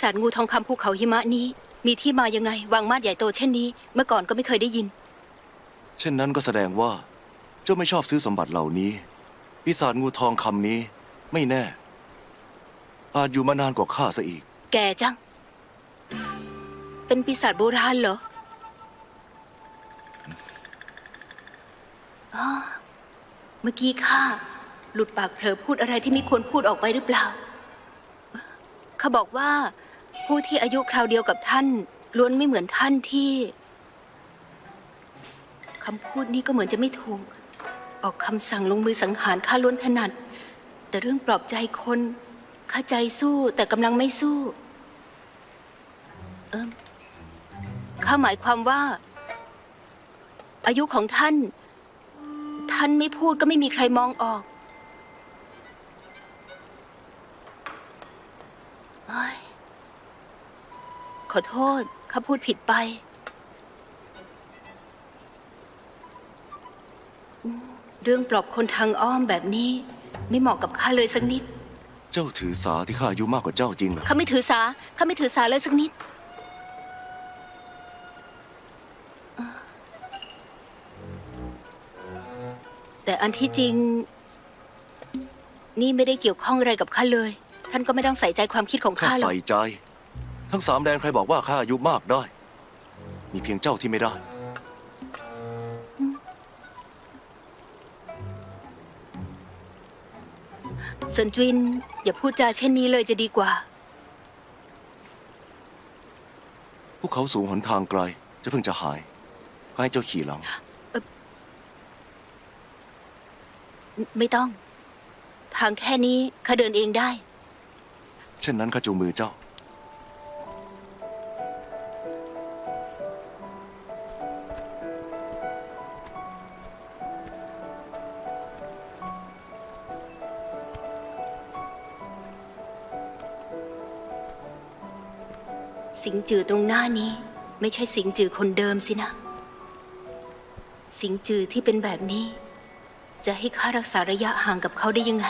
ศาจงูทองคำภูเขาหิมะนี้ มีที่มายังไงวางมาดใหญ่โตเช่นนี้ เมื่อก่อนก็ไม่เคยได้ยิน เช่นนั้นก็แสดงว่า เจ้าไม่ชอบซื้อสมบัติเหล่านี้ ปีศาจงูทองคำนี้ ไม่แน่ อาจอยู่มานานกว่าข้าซะอีก แก่จัง เป็นปีศาจโบราณเหรออ๋อเมื่อกี้ข้าหลุดปากเผลอพูดอะไรที่ไม่ควรพูดออกไปหรือเปล่า เขาบอกว่า ผู้ที่อายุคราวเดียวกับท่าน ล้วนไม่เหมือนท่านที่คำพูดนี้ก็เหมือนจะไม่ถูก ออกคำสั่งลงมือสังหารข้าล้วนถนัด แต่เรื่องปลอบใจคนข้าใจสู้แต่กำลังไม่สู้ เอิมข้าหมายความว่า อายุของท่าน ท่านไม่พูดก็ไม่มีใครมองออก ขอโทษข้าพูดผิดไปอืมเรื่องปลอบคนทางอ้อมแบบนี้ ไม่เหมาะกับข้าเลยสักนิด เจ้าถือสาที่ข้าอายุมากกว่าเจ้าจริงเหรอข้าไม่ถือสาข้าไม่ถือสาเลยสักนิด แต่อันที่จริง นี่ไม่ได้เกี่ยวข้องอะไรกับข้าเลย ท่านก็ไม่ต้องใส่ใจความคิดของข้าข้าหรอก ใส่ใจ ทั้งสามแดนใครบอกว่าข้าอายุมากได้ มีเพียงเจ้าที่ไม่ได้ เซินจวินอย่าพูดจาเช่นนี้เลยจะดีกว่าพวกเขาสูงหนทางไกล จะเพิ่งจะหายให้เจ้าขี่หลัง ไม่ต้อง ทางแค่นี้ข้าเดินเองได้ เช่นนั้นข้าจูงมือเจ้า สิงจือตรงหน้านี้ ไม่ใช่สิงจือคนเดิมสินะ สิงจือที่เป็นแบบนี้ จะให้ข้ารักษาระยะห่างกับเขาได้ยังไง